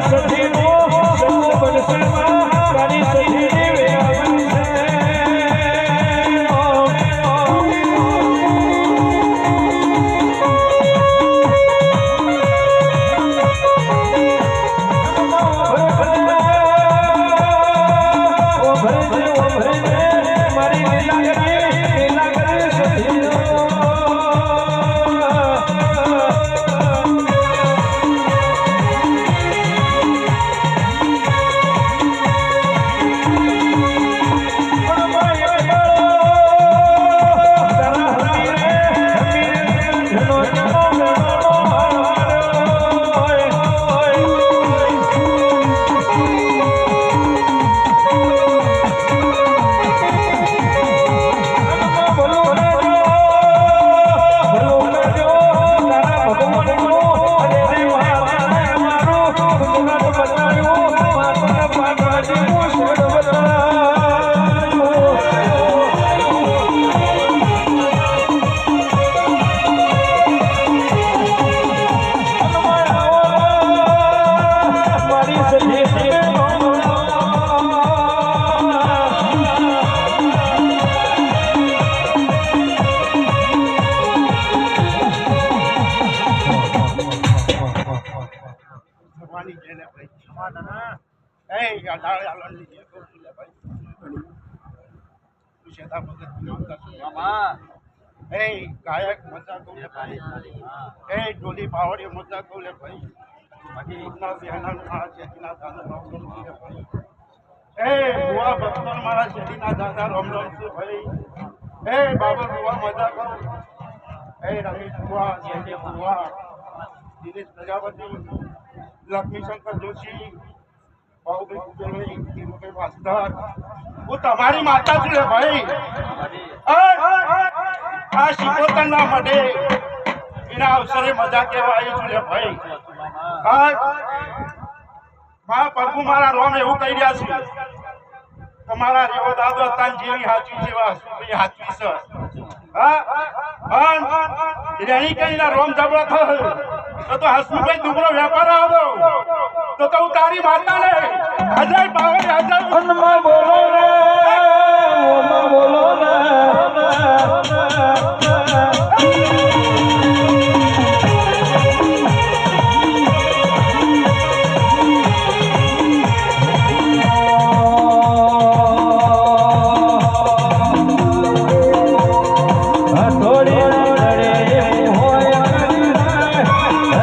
ભાઈ એ આ ભગત નામ કરશું એ, ગાયક મજા લે ભાઈ. એ, ઢોલી બાવળી મજા લે ભાઈ. ના બહેના મારા શેઠીના દાદા રામ રામ છે ભાઈ. એ બુઆ ભક્તો મારા શેઠીના દાદા રામ રામ છે ભાઈ. એ, બાબા બુવા મજા કરો એ, રમેશ બુઆ દિનેશ પ્રજાપતિ. લક્ષ્મીશંકર જોશી બાહુભાઈ હું તમારી માતા છું ભાઈ. આ આ શિકોતરના માટે એના અવસરે મજા કહેવા આવી છું ભાઈ. મા પ્રભુ મારા રોમ એવું કહી રહ્યા છે. તમારા રેવો દાદો તાન જેવી હાચી જેવા સુભાઈ હાચી છે. હા હા રેણી કહીના રોમ જબડા થયો તો હસમુભાઈ દુબળો વેપાર આવતો તો તો હું તારી માતા લે હજાર પાવર હજાર બોલો ને બોલો ને